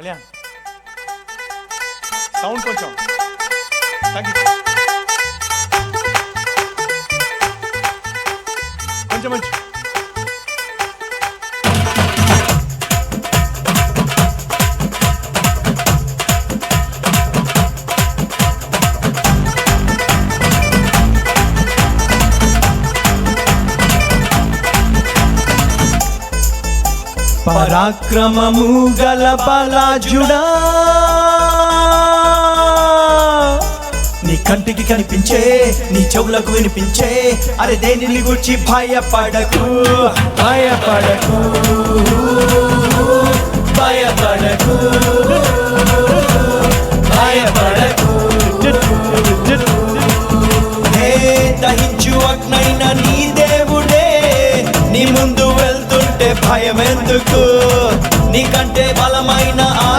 Kalyan. Sound కొంచెం. తగ్గి కొంచెం మంచి. పరాక్రమము గల బలాజుడా. నీ కంటికి కనిపించే నీ చెవులకు వినిపించే అరే దేనిని గుర్చి భయపడకు భయపడకు భయపడకు. భయం ఎందుకు నీకంటే బలమైన ఆ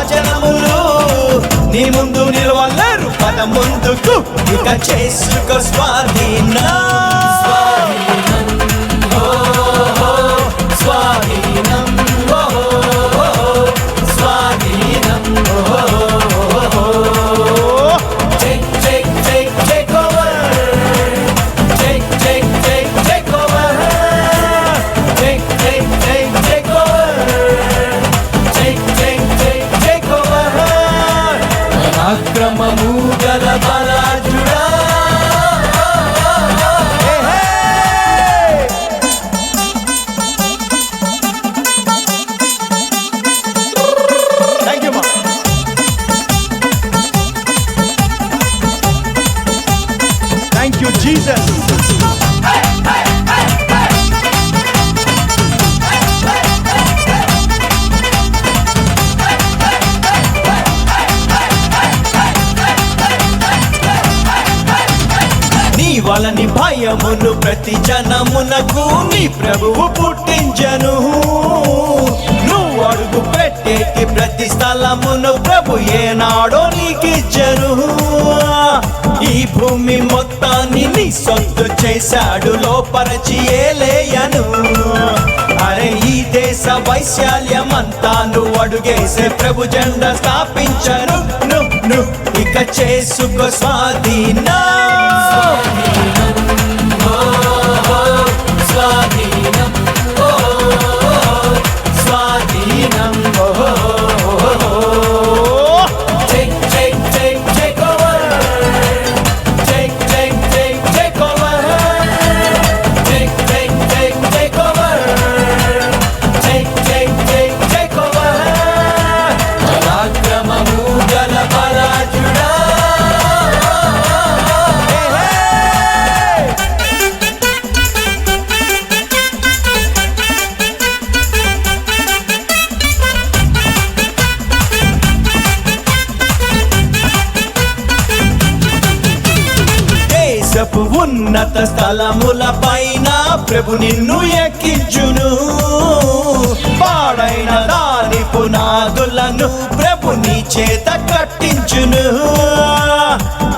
నీ ముందు నిలవలేరు పద ముందుకు. ఇక చేసుకో స్వాధీన. అక్రమము గల బలాజుడా హే, వలని ప్రతి జనమునకు నీ ప్రభువు పుట్టించను. నువ్వు అడుగు పెట్టేటి ప్రతి స్థలమును ప్రభు ఏనాడో నీకిచ్చను. ఈ భూమి మొత్తాన్ని నీ సొత్తు చేశాడు లోపరచి ఏలేయను. అరే ఈ దేశ వైశాల్యమంతా నువ్వు అడుగేసే ప్రభు జెండ స్థాపించను. ఇక చేసుకో స్వాధీనం స్వాధీనం. ఉన్నత స్థలముల పైన ప్రభు నిన్ను ఎక్కించును. పాడైన దాని పునాదులను ప్రభు నీ చేత కట్టించును.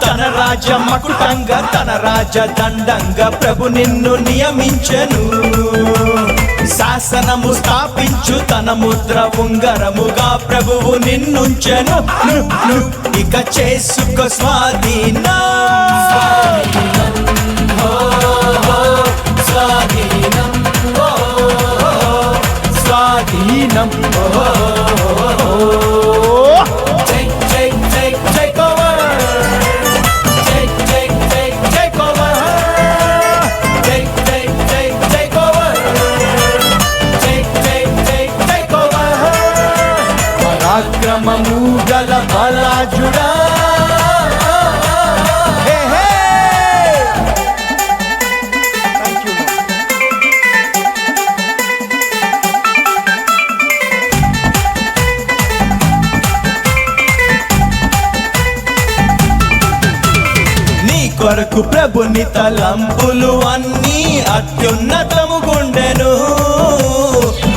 తన రాజ మకుటంగా తన రాజ దండంగా ప్రభు నిన్ను నియమించెను. శాసనము స్థాపించు తన ముద్ర ఉంగరముగా ప్రభువు నిన్నుంచెను. ఇక చేసుకో స్వాధీనా. Over. పరాక్రమము గల బలాజుడా. కొరకు ప్రభుని తలంపులు అన్నీ అత్యున్నతము గుండెను.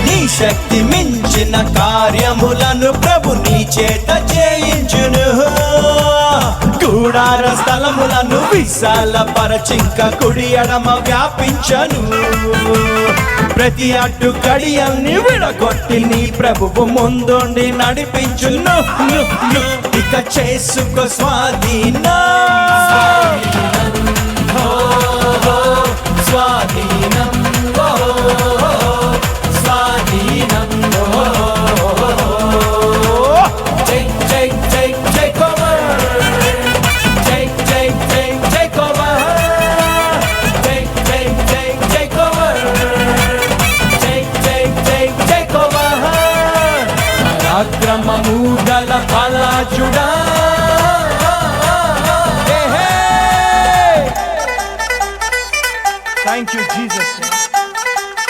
నీ శక్తి మించిన కార్యములను ప్రభు నీ చేత చేయించును. గుడార స్థలములను విశాల పరచింక కుడి ఎడమ వ్యాపించను. ప్రతి అడ్డు కడియల్ని విడగొట్టి నీ ప్రభువు ముందుండి నడిపించును. ఇక చేసుకో స్వాధీనం. స్వాధీనం స్వాధీనం జై జై జై జై కోమర్ జై జై జై జై కోమర్ జై జై జై జై కోమర్ జై జై జై జై కోమర్ రాగ్రమూదల పలాచుడా Thank you, Jesus.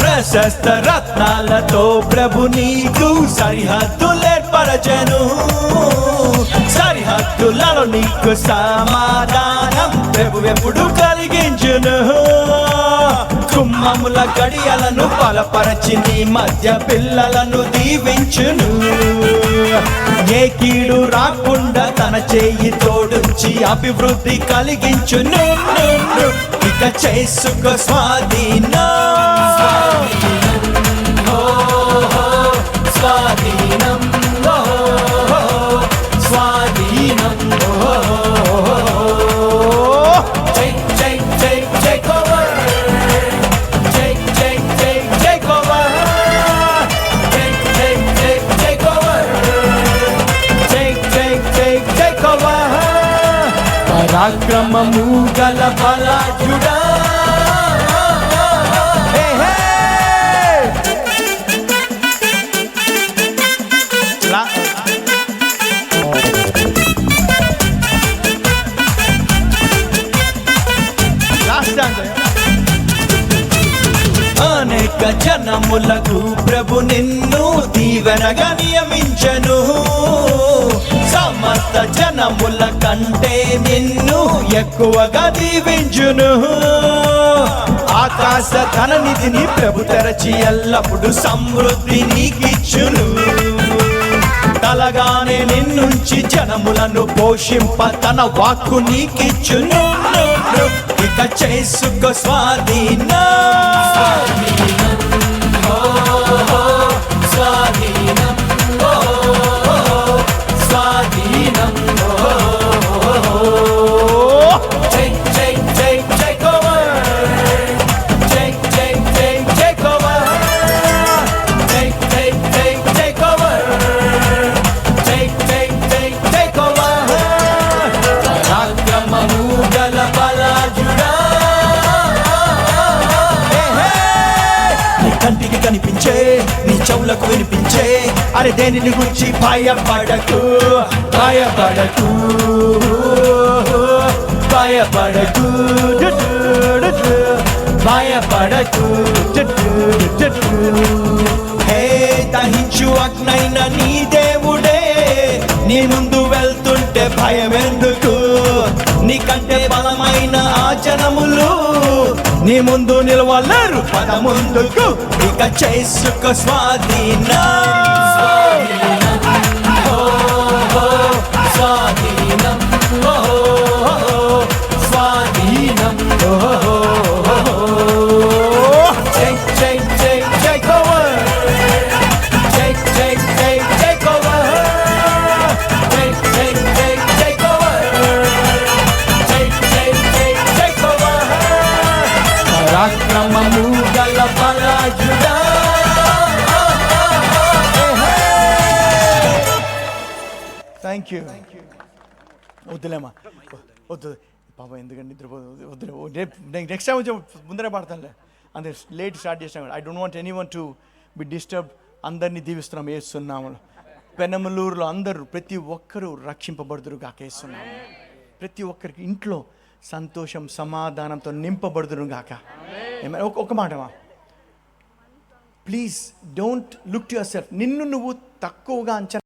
ప్రశస్త రత్నాలతో ప్రభు నీకు సరిహద్దులేర్పరచను సరిహద్దులలో నీకు సమాధానం ప్రభు ఎప్పుడు కలిగించును కుమ్మముల గడియలను బలపరచి నీ మధ్య పిల్లలను దీవించును. ఏ కీడు రాకుండా తన చేయి తోడుంచి అభివృద్ధి కలిగించును. ఇక చేసుకో స్వాధీన పరాక్రమము గల బలాజుడా అనేక జనములకు ప్రభు నిన్ను దీవెనగా నియమించను. సమస్త జనముల కంటే నిన్ను ఎక్కువగా దీవించును. ఆకాశ ధన నిధిని ప్రభు తెరచి ఎల్లప్పుడు సమృద్ధి నీకిచ్చును. తలగానే నిన్నుంచి జనములను పోషింప తన వాక్కు నీకిచ్చును. ఇక చేసుకో స్వాధీనం. దేనిని గురించి భయపడకు భయపడకు. భయపడకు. భయపడకు. హే దహించు అగ్నైన నీ దేవుడే నీ ముందు వెళ్తుంటే భయం ఎందుకు నీకంటే బలమైన ఆచనములు నీ ముందు నిలవలేరు. పద ముందుకు ఇక చేసుకో స్వాధీనం. పరాక్రమము గల బలాజుడా థ్యాంక్ యూ వద్దులేమ్మా. వద్దు. పాప ఎందుకంటే నిద్రపోదు? వద్దులే. ఓ రేపు నెక్స్ట్ టైం వచ్చి ముందరే పడతానులే. అంతే లేట్ స్టార్ట్ చేసాం I don't want anyone to be disturb అందరినీ దీవిస్తున్నాం వేస్తున్నాము పెనమలూరులో అందరూ ప్రతి ఒక్కరూ రక్షింపబడుదురు గాకేస్తున్నాము ప్రతి ఒక్కరికి ఇంట్లో సంతోషం సమాధానంతో నింపబడుదురు గాక. ఒక మాటమా please don't look to yourself నిన్ను నువ్వు తక్కువగా అంచనా